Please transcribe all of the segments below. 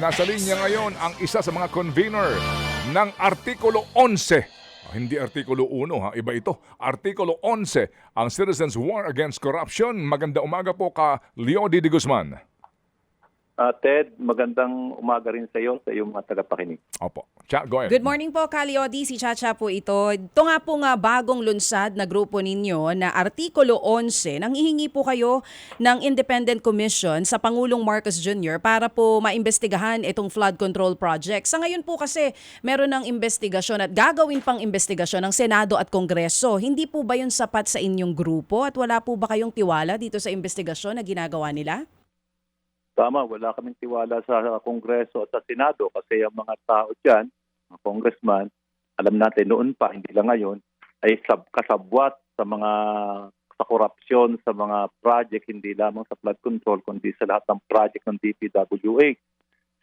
Nasa linya ngayon ang isa sa mga convener ng Artikulo 11. Ah, Hindi Artikulo 1 ha, iba ito. Artikulo 11, ang Citizens War Against Corruption. Maganda umaga po ka, Leody de Guzman. Ah, Ted, magandang umaga rin sa iyo, sa iyong mga tagapakinig. Opo. Cha, go ahead. Good morning po, Kaliodi. Si Chacha po ito. Ito nga po nga bagong lunsad na grupo ninyo na Artikulo 11. Nang hihingi po kayo ng Independent Commission sa Pangulong Marcos Jr. para po maimbestigahan itong flood control project. Sa ngayon po kasi meron ng investigasyon at gagawin pang investigasyon ng Senado at Kongreso. Hindi po ba yun sapat sa inyong grupo at wala po ba kayong tiwala dito sa investigasyon na ginagawa nila? Tama, wala kaming tiwala sa Kongreso at sa Senado kasi ang mga tao dyan, mga congressman, alam natin noon pa, hindi lang ngayon, ay sab kasabwat sa mga sa korupsyon, sa mga project, hindi lamang sa flood control, kundi sa lahat ng project ng DPWA.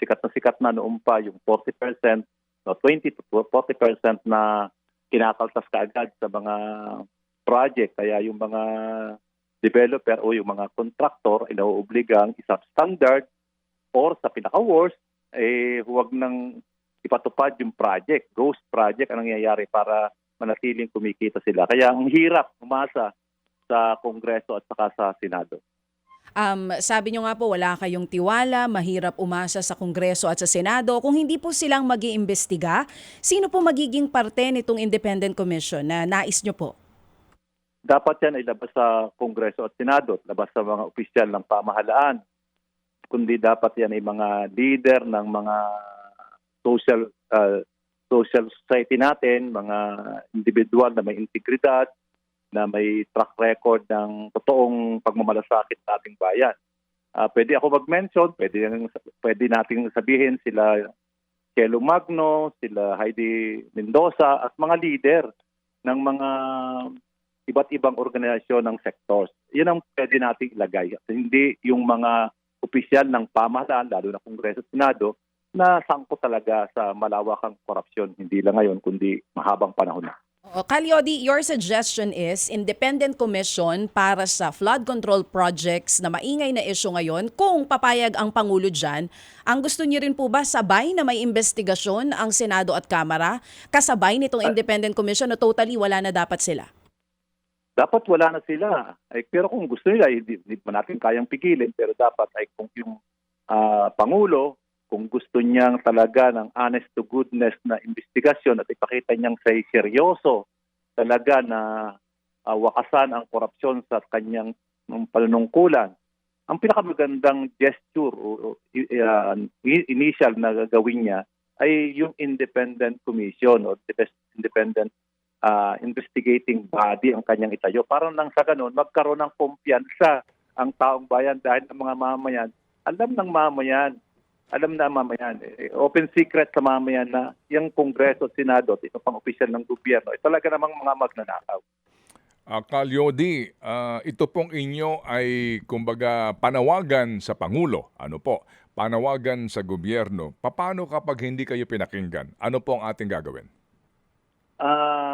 Sikat na sikat na noon pa yung 40%, no, 20 to 40% na kinakaltas kaagad sa mga project. Kaya yung mga developer o yung mga contractor ay nauobligang isa-standard or sa pinaka-worst, eh, huwag nang ipatupad yung project, ghost project ang nangyayari para manatiling kumikita sila. Kaya ang hirap umasa sa Kongreso at saka sa Senado. Um, sabi nyo nga po, wala kayong tiwala, mahirap umasa sa Kongreso at sa Senado. Kung hindi po silang mag iimbestiga sino po magiging parte nitong Independent Commission na nais nyo po? Dapat yan ay labas sa Kongreso at Senado, labas sa mga opisyal ng pamahalaan. Kundi dapat yan ay mga leader ng mga social uh, social society natin, mga individual na may integridad, na may track record ng totoong pagmamalasakit sa ating bayan. Ah, pwede ako mag-mention, pwede, pwede nating sabihin sila Kelo Magno, sila Heidi Mendoza at mga leader ng mga iba't ibang organisasyon ng sectors. Yan ang pwede nating ilagay. At hindi yung mga opisyal ng pamahalaan, lalo na Kongreso at Senado, na sangkot talaga sa malawakang korupsyon. Hindi lang ngayon, kundi mahabang panahon na. O, Kaliodi, your suggestion is Independent Commission para sa flood control projects na maingay na issue ngayon. Kung papayag ang Pangulo dyan, ang gusto niyo rin po ba sabay na may investigasyon ang Senado at Kamara? Kasabay nitong Independent Commission na totally wala na dapat sila? Dapat wala na sila. Ay, pero kung gusto nila, hindi, hindi pa natin kayang pigilin. Pero dapat ay kung yung ah, Pangulo, kung gusto niyang talaga ng honest to goodness na investigasyon at ipakita niyang say seryoso talaga na ah, wakasan ang korupsyon sa kanyang mm, panunungkulan. Ang pinakamagandang gesture o i- initial na gagawin niya ay yung independent commission o independent ah, investigating body ang kanyang itayo. Para nang sa ganun, magkaroon ng kumpiyansa ang taong bayan dahil ang mga mamayan, alam ng mamayan, alam na mamayan, eh, open secret sa mamayan na yung Kongreso at Senado at ito pang opisyal ng gobyerno, ay talaga namang mga magnanakaw. Uh, Kalyodi, ah, ito pong inyo ay kumbaga panawagan sa Pangulo. Ano po? Panawagan sa gobyerno. Paano kapag hindi kayo pinakinggan? Ano po ang ating gagawin? Ah,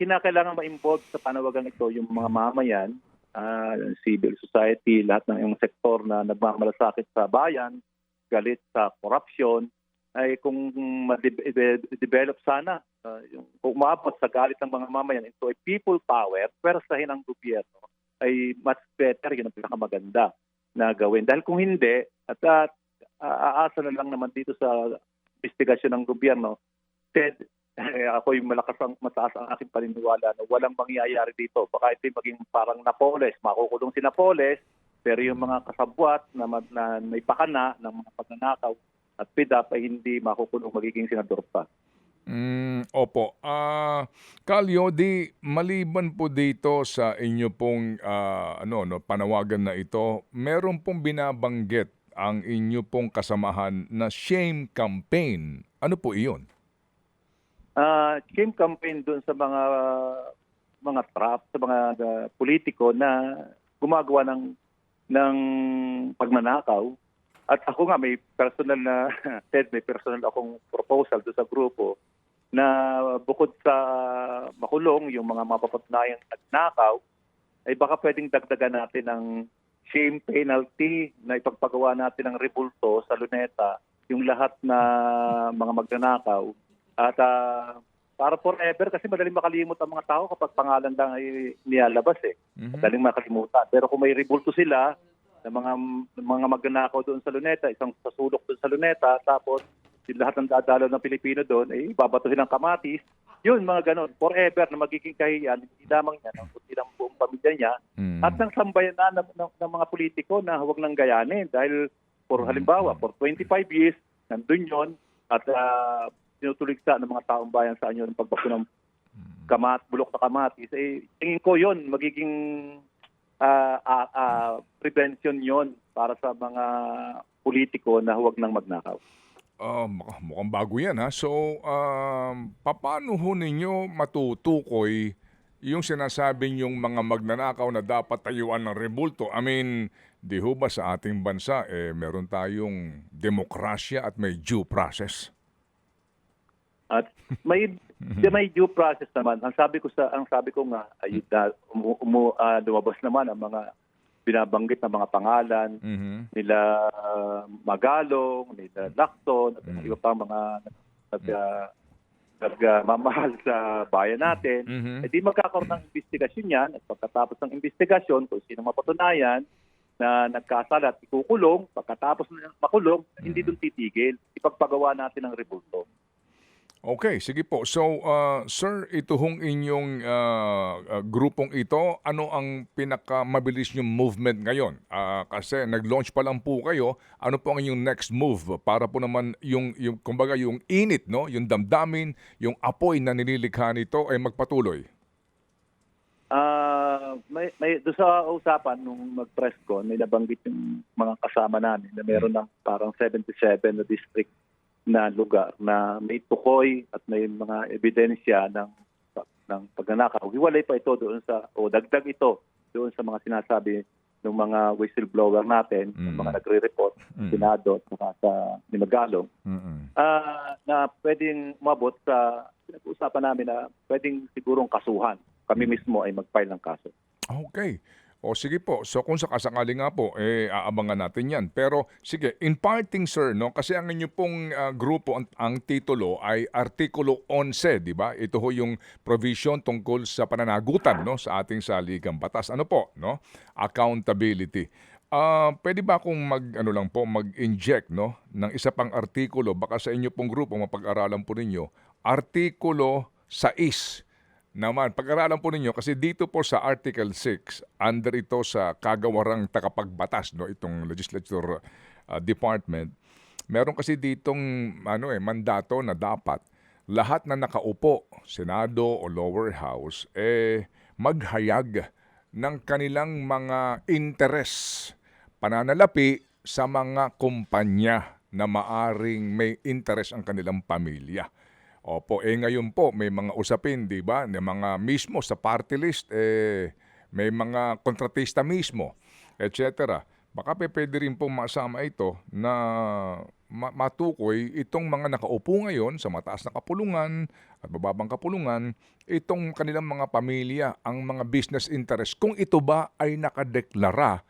kinakailangan ma-involve sa panawagan ito yung mga mamayan, ah, civil society, lahat ng yung sektor na nagmamalasakit sa bayan, galit sa corruption, ay kung ma-develop sana, ah, yung, kung umabot sa galit ng mga mamayan ito ay people power, pwersahin ang gobyerno, ay much better, yun ang pinakamaganda na gawin. Dahil kung hindi, at, at aasa na lang naman dito sa investigasyon ng gobyerno, Ted, eh, ako yung malakas ang mataas ang aking paniniwala na walang mangyayari dito. Baka ito maging parang Napoles, makukulong si Napoles, pero yung mga kasabwat na, na may pakana ng mga pagnanakaw at PIDAP ay hindi makukulong magiging senador pa. Mm, opo. Ah, Kalyodi, maliban po dito sa inyo pong ah, ano no panawagan na ito, meron pong binabanggit ang inyo pong kasamahan na shame campaign. Ano po iyon? Ah, shame campaign doon sa mga mga trap, sa mga uh, politiko na gumagawa ng ng pagnanakaw. At ako nga may personal na Ted, may personal akong proposal doon sa grupo na bukod sa makulong yung mga mapapatunayan nagnakaw, ay baka pwedeng dagdagan natin ng shame penalty na ipagpagawa natin ng rebulto sa luneta yung lahat na mga magnanakaw at ah, para forever kasi madaling makalimot ang mga tao kapag pangalan lang ay nilalabas eh. Mhm. Madaling makalimutan. Pero kung may rebulto sila ng mga mga magnanakaw doon sa Luneta, isang sasulok doon sa Luneta, tapos yung lahat ng dadalaw ng Pilipino doon ay babatuhin ng kamatis. Yun, mga ganon. Forever na magiging kahiyan, hindi lamang niya, ng kundi ng buong pamilya niya, Mm. at ng sambayanan ng, ng, ng mga politiko na huwag nang gayanin. Dahil, for halimbawa, for 25 years, nandun yon at uh, tinutuligsa ng mga taong bayan sa anyo ng pagbako ng kamat, bulok na kamatis. Eh, tingin ko yon magiging ah, ah, ah, prevention yon para sa mga politiko na huwag nang magnakaw. Ah, mukhang- bago yan ha. So, um, paano ho ninyo matutukoy yung sinasabi yung mga magnanakaw na dapat tayuan ng rebulto? I mean, di ho ba sa ating bansa, eh, meron tayong demokrasya at may due process? At may may due process naman. Ang sabi ko sa ang sabi ko nga ay na, umu, umu- ah, lumabas naman ang mga binabanggit na mga pangalan Mhm. nila ah, Magalong, nila Lacton, at Mm. iba pa mga nag, uh, nagmamahal sa bayan natin. Mhm. Eh di magkakaroon ng investigasyon yan at pagkatapos ng investigasyon kung sino mapatunayan na nagkasala at ikukulong, pagkatapos na makulong, hindi doon titigil. Ipagpagawa natin ang rebulto. Okay, sige po. So, uh, sir, ito hong inyong uh, uh, grupong ito, ano ang pinakamabilis yung movement ngayon? Ah, kasi nag-launch pa lang po kayo, ano po ang inyong next move para po naman yung, yung kumbaga yung init, no? yung damdamin, yung apoy na nililikha nito ay magpatuloy? Ah, may may do sa usapan nung mag-press ko, may nabanggit yung mga kasama namin na meron ng parang 77 na district na lugar na may tukoy at may mga ebidensya ng ng pagnanakaw. Hiwalay pa ito doon sa o dagdag ito doon sa mga sinasabi ng mga whistleblower natin, Mm. ng mga nagre-report, Mm. Senado at mga sa ni Magalong, Mm-mm. ah, na pwedeng umabot sa pinag-uusapan namin na pwedeng sigurong kasuhan. Kami mismo ay mag-file ng kaso. Okay. O sige po. So kung sakasakali nga po, eh aabangan natin yan. Pero sige, in parting sir, no, kasi ang inyo pong ah, grupo, ang, ang titulo ay Artikulo 11, di ba? Ito ho yung provision tungkol sa pananagutan no, sa ating saligang batas. Ano po? No? Accountability. Ah, pwede ba akong mag ano lang po mag-inject no ng isa pang artikulo baka sa inyo pong grupo mapag-aralan po ninyo artikulo 6 naman, pag-aralan po ninyo kasi dito po sa Article 6, under ito sa kagawarang takapagbatas, no, itong legislature uh, department, meron kasi ditong ano eh, mandato na dapat lahat na nakaupo, Senado o lower house, eh maghayag ng kanilang mga interes, pananalapi sa mga kumpanya na maaring may interes ang kanilang pamilya. Opo, eh ngayon po may mga usapin, 'di ba? Na mga mismo sa party list eh may mga kontratista mismo, etc. Baka pe pwede rin po masama ito na ma- matukoy itong mga nakaupo ngayon sa mataas na kapulungan at bababang kapulungan, itong kanilang mga pamilya, ang mga business interest, kung ito ba ay nakadeklara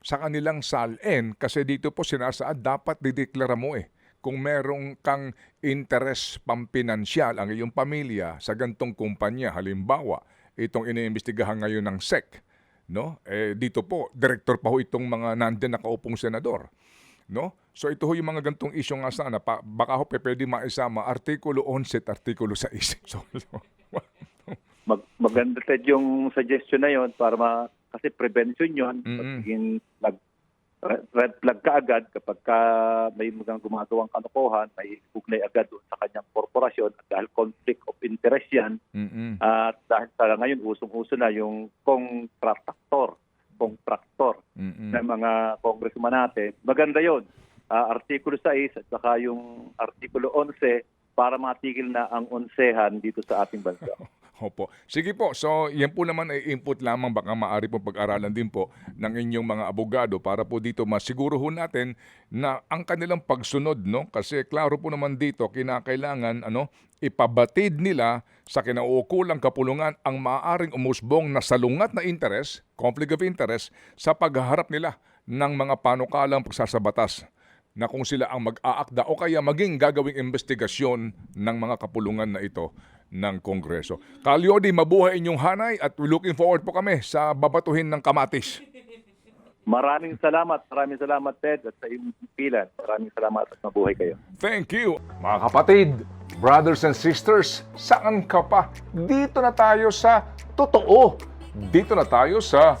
sa kanilang SALN kasi dito po sinasaad dapat dideklara mo eh kung merong kang interes pampinansyal ang iyong pamilya sa gantong kumpanya. Halimbawa itong iniimbestigahan ngayon ng SEC no? Eh dito po director pa ho itong mga nandiyan nakaupong senador no? So ito ho yung mga gantong isyu nga sana. Pa, baka ho pwede maisama artikulo 11 at artikulo 6 so, Mag, maganda Ted yung suggestion na yon para ma, kasi prevention yon Mm-mm. magiging flag, red- flag ka agad kapag ka may mga gumagawang kalokohan, may ugnay agad doon sa kanyang korporasyon at dahil conflict of interest yan Mm-mm. at dahil sa ngayon usong-uso na yung contractor, contractor Mm-mm. ng mga congressman natin. Maganda yon. Ah, Artikulo 6 at saka yung Artikulo 11 para matigil na ang onsehan dito sa ating bansa. Opo. Sige po. So, yan po naman ay input lamang. Baka maaari po pag-aralan din po ng inyong mga abogado para po dito masiguro ho natin na ang kanilang pagsunod, no? Kasi klaro po naman dito, kinakailangan, ano, ipabatid nila sa kinauukulang kapulungan ang maaaring umusbong na salungat na interest, conflict of interest, sa paghaharap nila ng mga panukalang pagsasabatas na kung sila ang mag-aakda o kaya maging gagawing investigasyon ng mga kapulungan na ito ng Kongreso. Kalyodi, mabuhay inyong hanay at looking forward po kami sa babatuhin ng kamatis. Maraming salamat, maraming salamat Ted at sa iyong pilan. Maraming salamat at mabuhay kayo. Thank you. Mga kapatid, brothers and sisters, saan ka pa? Dito na tayo sa totoo. Dito na tayo sa